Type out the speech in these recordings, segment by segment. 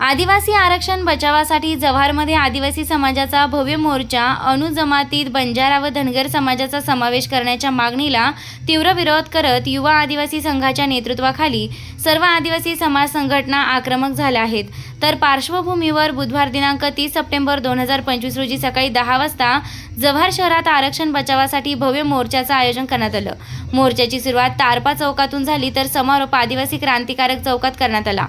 आदिवासी आरक्षण बचावासाठी जव्हारमध्ये आदिवासी समाजाचा भव्य मोर्चा अणुजमातीत बंजारा व धनगर समाजाचा समावेश करण्याच्या मागणीला तीव्र विरोध करत युवा आदिवासी संघाच्या नेतृत्वाखाली सर्व आदिवासी समाज संघटना आक्रमक झाल्या आहेत. तर पार्श्वभूमीवर बुधवार दिनांक तीस सप्टेंबर दोन हजार पंचवीस रोजी सकाळी दहा वाजता जव्हार शहरात आरक्षण बचावासाठी भव्य मोर्चाचं आयोजन करण्यात आलं. मोर्चाची सुरुवात तारपा चौकातून झाली तर समारोप आदिवासी क्रांतिकारक चौकात करण्यात आला.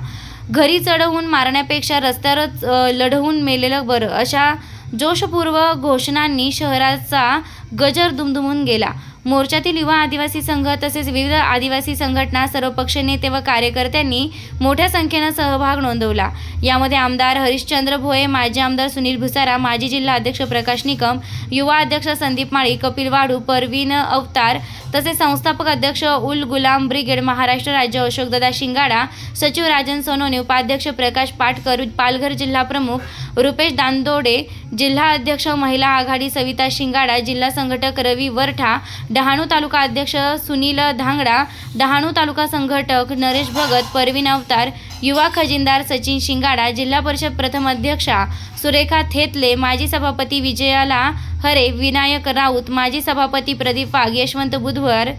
घरी चढवून मारण्यापेक्षा रस्त्यावरच लढवून मेलेलं बरं अशा जोशपूर्व घोषणांनी शहराचा गजर दुमदुमून गेला. मोर्चातील युवा आदिवासी संघ तसेच विविध आदिवासी संघटना सर्वपक्ष नेते व कार्यकर्त्यांनी मोठ्या संख्येनं सहभाग नोंदवला. यामध्ये आमदार हरिश्चंद्र भोये माजी आमदार सुनील भुसारा माजी जिल्हा अध्यक्ष प्रकाश निकम युवा अध्यक्ष संदीप माळी कपिल वाढू परवीन अवतार तसेच संस्थापक अध्यक्ष उल गुलाम ब्रिगेड महाराष्ट्र राज्य अशोकदादा शिंगाडा सचिव राजन सोनवणे उपाध्यक्ष प्रकाश पाटकर पालघर जिल्हा प्रमुख रुपेश दांदोडे जिल्हा अध्यक्ष महिला आघाडी सविता शिंगाडा जिल्हा संघटक रवी वरठा डहाणू तालुका अध्यक्ष सुनील धांगडा डहाणू तालुका संघटक नरेश भगत परवीन अवतार युवा खजिनदार सचिन शिंगाडा जिल्हा परिषद प्रथम अध्यक्षा सुरेखा थेतले माजी सभापती विजयाला हरे विनायक राऊत माजी सभापती प्रदीप वाघ यशवंत बुधवार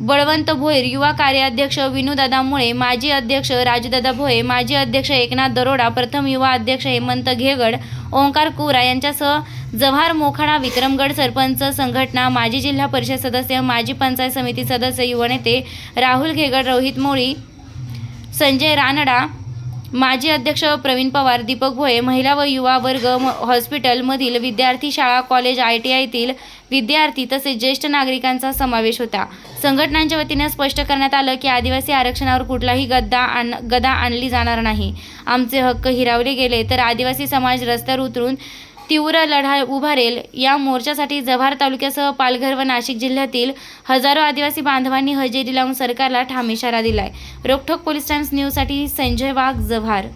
बळवंत भोईर युवा कार्याध्यक्ष विनूदादा मुळे माजी अध्यक्ष राजूदादा भोये माजी अध्यक्ष एकनाथ दरोडा प्रथम युवा अध्यक्ष हेमंत घेगड ओंकार कुरा यांच्यासह जव्हार मोखाडा विक्रमगड सरपंच संघटना माजी जिल्हा परिषद सदस्य माजी पंचायत समिती सदस्य युवा नेते राहुल घेगड रोहित मोळी संजय रानडा माजी अध्यक्ष प्रवीण पवार दीपक भोये महिला व युवा वर्ग म- हॉस्पिटलमधील विद्यार्थी शाळा कॉलेज आय टी आयतील विद्यार्थी तसेच ज्येष्ठ नागरिकांचा समावेश होता. संघटनांच्या वतीने स्पष्ट करण्यात आलं की आदिवासी आरक्षणावर कुठलाही गद्दा आण गदा आणली जाणार नाही. आमचे हक्क हिरावले गेले तर आदिवासी समाज रस्त्यावर उतरून तीव्र लढा उभारेल या मोर्चासाठी जव्हार तालुक्यासह पालघर व नाशिक जिल्ह्यातील हजारो आदिवासी बांधवांनी हजेरी लावून सरकारला ठाम इशारा दिलाय. रोखोक पोलीस टाइम्स न्यूजसाठी संजय वाघ जव्हार.